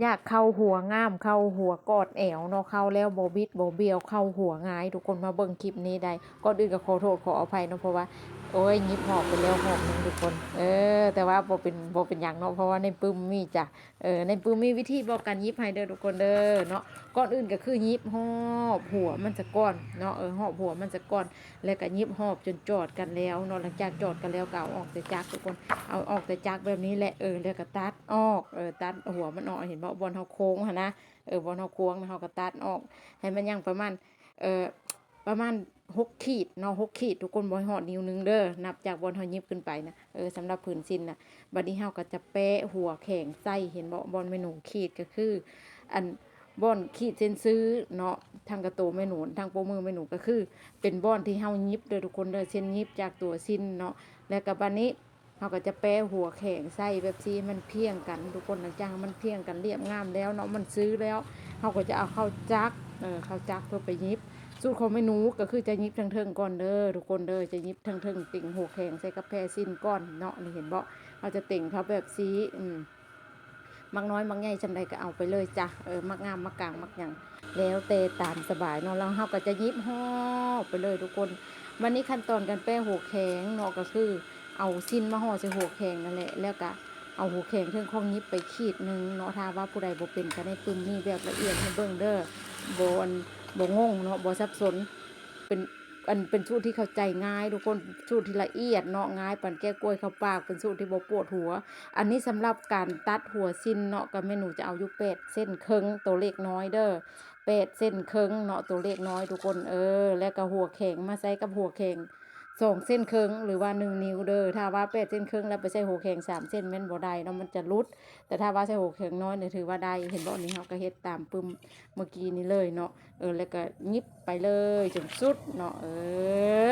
อยากเข้าหัวงามเข้าหัวกอดแอวเนาะเข้าแล้วบ่บิดบบเบี้ยวเข้าหัวหงาย ทุกคนมาเบิ่งคลิปนี้ได้ก็ดื่นกับขอโทษขออภัยเนาะเพราะว่า โอ้ยยิบหอบไปแล้วหอบหนึงทุกคน เออ แต่ว่าบ่เป็นบ่เป็นหยังเนาะเพราะว่าในปึ้มมีจ้ะเออในปึ้มมีวิธีบอกการยิบให้เด้อทุกคนเด้อเนาะก่อนอื่นก็คือยิบหอบหัวมันจะก้อนเนาะเออหอบหัวมันจะก้อน แล้วก็ยิบหอบจนจอดกันแล้วเนาะหลังจากจอดกันแล้วก็เอาออกแต่จักทุกคนเอาออกแต่จักแบบนี้แหละเออแล้วก็ตัดออกเออตัดหัวมันออกเห็นบ่บอลเฮาโค้งนะเออบอลเฮาโค้งเฮาก็ตัดออกให้มันยังประมาณเออประมาณ หกขีดเนาะหกขีด ทุกคนบ่ให้ฮอดนิ้วหนึงเด้อนับจากบอลเฮาหยิบขึ้นไปนะเออสำหรับผืนสินนะบัดนี้เฮาก็จะแปะหัวแข็งใส่เห็นบ่บอลแม่หนูขีดก็คือ อันบอนขีดเส้นซื้อเนาะทางกระโตแม่หนูทางโปมือแม่หนูก็คือ เป็นบอนที่เฮายิบเด้อทุกคนเด้อเส้นยิบจากตัวสินเนาะแล้วก็บัดนี้เฮาก็จะแปะหัวแข็งใส่แบบซีมันเพียงกัน ทุกคนหลังจากมันเพียงกันเรียบงามแล้วเนาะมันซื้อแล้วเฮาก็จะเอาเข้าจักเออเข้าจักเพื่อไปยิบ สูตรของเมนูก็คือจะยิบทั้งเทิงก่อนเด้อทุกคนเด้อจะยิบทั้งเทิงติ่งหัวแข็งใส่กาแฟสิ้นก้อนเนาะนี่เห็นบ่เราจะติ่งเขาแบบซีอืมมักน้อยมักใหญ่จำใดก็เอาไปเลยจ้ะเออมักงามมักกลางมักหยังแล้วแต่ตามสบายเนาะแล้วเฮาก็จะยิบห่อไปเลยทุกคน วันนี้ขั้นตอนการแป้หัวแข็งเนาะก็คือ เอาสิ้นมาห่อใส่หัวแข็งนั่นแหละแล้วก็เอาหัวแข็งเครื่องข้องยิบไปขีดหนึงเนาะถ้าว่าผู้ใดบ่เป็นก็ได้ปึ้มนี่แบบละเอียดให้เบิ่งเด้อบน บ่งงเนาะบ่สับสนเป็นอันเป็นสูตรที่เข้าใจง่ายทุกคนสูตรที่ละเอียดเนาะง่ายปันแก้กล้วยเข้าปากเป็นสูตรที่บ่ปวดหัว อันนี้สำหรับการตัดหัวสิ้นเนาะก็แม่หนูจะเอาอยู่เป็ดเส้นเคิงตัวเล็กน้อยเด้อเป็ดเส้นเคิงเนาะตัวเล็กน้อยทุกคนเออ แล้วก็หัวแข็งมาใส่กับหัวแข็ง สองเส้นครึ่งหรือว่าหนึ่งนิ้วเด้อถ้าว่าเป็ดเส้นครึ่งแล้วไปใช้หัวแข็งสามเส้นแม่นบ่ได้เนาะมันจะรุด แต่ถ้าว่าใช้หัวแข็งน้อยเนี่ยถือว่าได้เห็นบ่นี่เขาก็เฮ็ดตามปึ้มเมื่อกี้นี้เลยเนาะเออแล้วก็ยิบไปเลยจนสุดเนาะเอ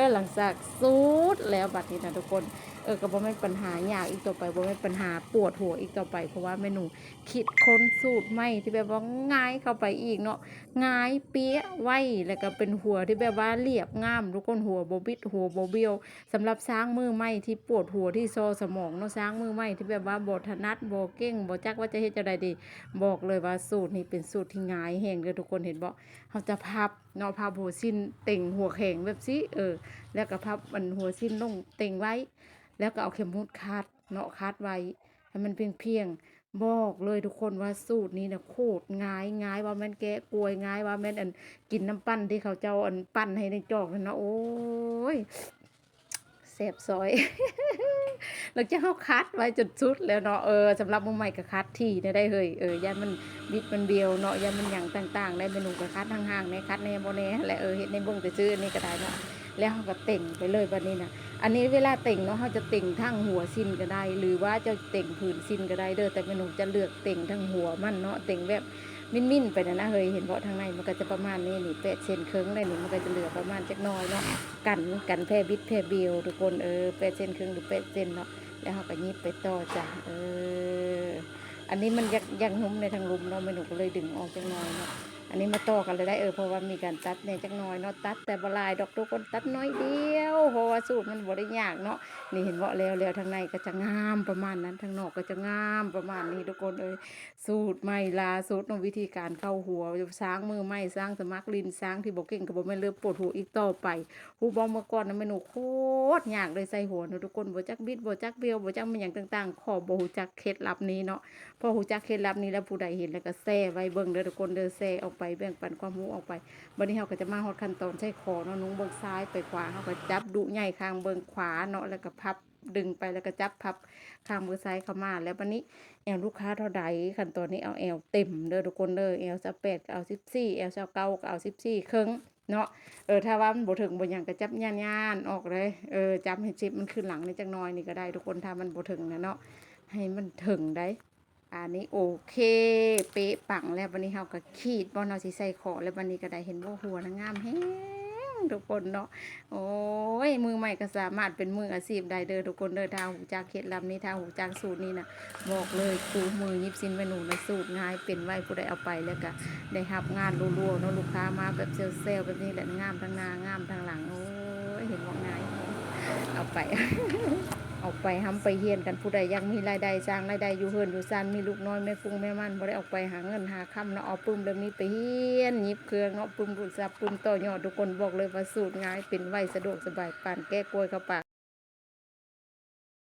อหลังจากสุดแล้วบัดนี้นะทุกคน ออก็บ่แม่ปัญหาอยากอีกต่อไปบ่แม่ปัญหาปวดหัวอีกต่อไป เพราะว่าแม่หนูคิดค้นสูตรใหม่ที่แบบว่าง่ายเข้าไปอีกเนาะง่ายเปี้ยไวแล้วก็เป็นหัวที่แบบว่าเรียบงามทุกคนหัวบ่บิดหัวบ่เบี้ยวสำหรับช้างมือใหม่ที่ปวดหัวที่โซสมองเนาะช้างมือใหม่ที่แบบว่าบ่ถนัดบ่เก่งบ่จักว่าจะเฮ็ดจังไดดี บอกเลยว่าสูตรนี้เป็นสูตรที่ง่ายแฮงเด้อทุกคนเห็นบ่เฮาจะพับเนาะพับหัวสิ้นเต่งหัวแข็งแบบสิเออ แล้วก็พับมันหัวสิ้นลงเต่งไว้ แล้วก็เอาเข็มมุดคัดเนาะคัดไว้ให้มันเพียงเพียงบอกเลยทุกคนว่าสูตรนี้นะโคตรง่ายง่ายว่าแม่นแกะกล้วยง่ายว่าแม่นอันกินน้ำปั้นที่เขาเจ้าอันปั้นให้ในจอกนั่นนะโอ้ยแสบซอยแล้วจะเขาคัดไว้จนสุดแล้วเนาะเออสำหรับมือใหม่ก็คัดที่ได้เฮ้ยเออย่านมันบิดมันเบียวเนาะย่านมันหยังต่างๆ ได้เมนูก็คัดห่างๆในคัดในโมเน่แหละเออเฮ็ดในเบิ่งแต่ซื้อนนี้ก็ได้เนาะ แล้วเขาก็เต่งไปเลยบัดนี้นะอันนี้เวลาเต่งเนาะเขาจะเต่งทั้งหัวสิ้นก็ได้ หรือว่าจะเต่งผืนสิ้นก็ได้เด้อแต่เมนูจะเลือกเต่งทั้งหัวมันเนาะเต่งแบบมิ้นๆไปนะนะเฮ้ยเห็นเพราะทางในมันก็จะประมาณนี้นี่เป็ดเส้นครึ่งได้นี่มันก็จะเหลือประมาณจักน้อยเนาะกันกันแพร่บิดแพร่เบียวทุกคนเออเป็ดเส้นครึ่งหรือเป็ดเส้นเนาะแล้วเขาก็ยิบไปต่อจ้ะเอออันนี้มันยังยังหุ้มในทางลุมเนาะเมนูก็เลยดึงออกจักน้อยเนาะ อันนี้มาต่อกันเลยได้เออเพราะว่ามีการตัดเนี่ยจักหน่อยเนาะตัดแต่บลายดอกทุกคนตัดน้อยเดียวเพราะว่าสูตรมันบ่ได้ยากเนาะนี่เห็นว่าแล้วแล้วทางในก็จะงามประมาณนั้นทางนอกก็จะงามประมาณนี้ทุกคนเอ้ยสูตรใหม่ลาสูตรนวิธีการเข้าหัวสร้างมือใหม่สร้างสมัครลินสร้างที่บ่เก่งก็บ่แม่เริ่มปวดหัวอีกต่อไปฮู้บ่เมื่อก่อนนะเมนูโคตรยากเลยใส่หัวเนาะทุกคนบ่จักบิดบ่จักเบี้ยวบ่จักมันหยังต่าง ๆ ขอบ่หูจักเคล็ดลับนี้เนาะพอหูจักเคล็ดลับนี้แล้วผู้ใดเห็นแล้วก็แซ่ไว้เบิ่งเด้อทุกคนเด้อแซ่ออกไปแบ่งปันความรู้ออกไปบัดนี้เฮาก็จะมาฮอดขั้นตอนใช้คอเนาะนุ้งเบิ่งซ้ายไปขวาเฮาก็จับดุใหญ่ข้างเบิ่งขวาเนาะแล้วก็พับดึงไปแล้วก็จับพับข้างมือซ้ายเข้ามา แล้วบัดนี้แอลลูกค้าเท่าใดขั้นตอนนี้เอาแอลเต็มเด้อทุกคนเด้อแอล18ก็เอา14แอล29ก็เอา14ครึ่งเนาะเออถ้าว่ามันบ่ถึงบ่หยังก็จับย่านๆออกเลยเออจับให้จิบมันขึ้นหลังนี่จักน่อยนี่ก็ได้ทุกคนถ้ามันบ่ถึงนะเนาะให้มันถึงได้ อันนี้โอเค เป๊ะปังแล้ววันนี้เราก็ขีดบอลเราสิใส่ขอแล้ววันนี้ก็ได้เห็นว่าหัวนะงามแฮงทุกคนเนาะโอ้ยมือใหม่ก็สามารถเป็นมืออาชีพได้เด้อทุกคนเด้อทางหูจากเคล็ดลับนี้ทางหูจากสูตรนี้นะบอกเลยครูมือยิบซินเมนูในะสูตรง่ายเป็นไว้ผู้ใดเอาไปแล้วก็ได้รับงานรัวๆเนาะลูกค้ามาแบบเซลล์แบบนี้แหละงามทั้งหน้างามทั้งหลังโอ้ยเห็นว่าง่ายเอาไป ออกไปห้ำไปเฮียนกันผู้ใดยังมีรายได้สร้างรายได้อยู่เฮือนอยู่ซานมีลูกน้อยแม่ฟุ้งแม่มันบ่ได้ออกไปหาเงินหาค่ำเนาะเอาปุ้มเริ่มนี้ไปเฮียนหยิบเครื่องเนาะปุ้มบุญซับปุ้มต่อยอดทุกคนบอกเลยว่าสูตรง่ายเป็นไวสะดวกสบายปานแก้กล้วยเข้าปาก